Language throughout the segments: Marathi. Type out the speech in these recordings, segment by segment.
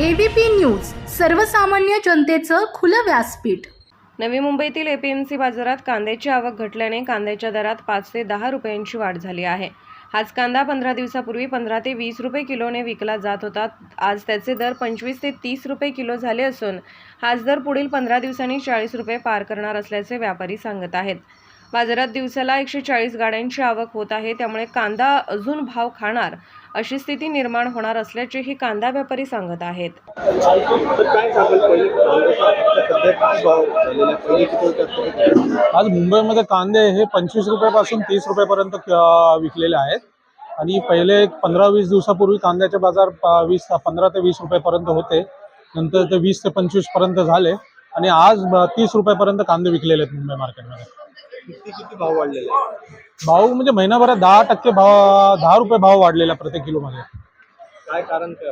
एबीपी न्यूज सर्वसामान्य जनतेचं खुलं व्यासपीठ. नवी मुंबईतील एपीएमसी बाजारात कांद्याची आवक घटल्याने कांद्याच्या दरात पाच ते दहा रुपयांची वाढ झाली आहे. हाच कांदा पंधरा दिवसापूर्वी पंधरा ते वीस रुपये किलोने विकला जात होता. आज त्याचे दर पंचवीस ते तीस रुपये किलो झाले असून हाच दर पुढील पंधरा दिवसांनी चाळीस रुपये पार करणार असल्याचे व्यापारी सांगत आहेत. बाजारात दिवसाला एकशे चाळीस गाड्यांची आवक होत आहे. त्यामुळे कांदा अजून भाव खाणार अशी स्थिती निर्माण होणार असल्याचेही कांदा व्यापारी सांगत आहेत. आज मुंबईमध्ये कांदे हे पंचवीस रुपयापासून तीस रुपयापर्यंत विकलेले आहेत. आणि पहिले एक पंधरा वीस दिवसापूर्वी कांद्याचे बाजार वीस पंधरा ते वीस रुपयापर्यंत होते. नंतर ते वीस ते पंचवीसपर्यंत झाले. आणि आज तीस रुपयापर्यंत कांदे विकलेले आहेत मुंबई मार्केटमध्ये. किती किती भाव वाढलेला आहे भाव म्हणजे महिनाभरात दहा टक्के भाव दहा रुपये भाव वाढलेला प्रत्येक किलोमध्ये. काय कारण काय?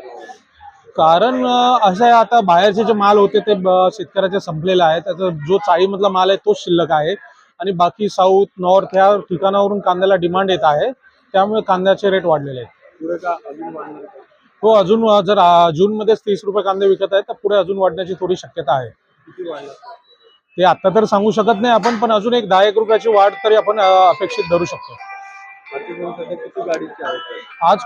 कारण असं आहे आता बाहेरचे जे माल होते ते ब- शेतकऱ्याचे संपलेले आहे त्याचा जो चाळीमधला माल आहे तोच शिल्लक आहे. आणि बाकी साऊथ नॉर्थ ह्या ठिकाणावरून कांद्याला डिमांड येत आहे. त्यामुळे कांद्याचे रेट वाढलेले आहेत. पुढे का अजून वाढणार का? हो अजून जर अं, जूनमध्येच तीस रुपये कांदे विकत आहेत तर पुढे अजून वाढण्याची थोडी शक्यता आहे. किती ते आता तर सांगू शकत नाही आपण पण अजून एक दहा एक रुपयाची वाढ तरी आपण अपेक्षित धरू शकतो. आज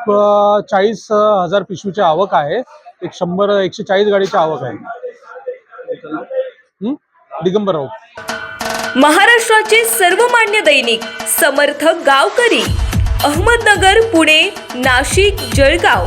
चाळीस हजार पिशवीची आवक आहे. एक शंभर एकशे चाळीस गाडीची आवक आहे. दिगंबर राऊत. महाराष्ट्राचे सर्वमान्य दैनिक समर्थ गावकरी अहमदनगर पुणे नाशिक जळगाव.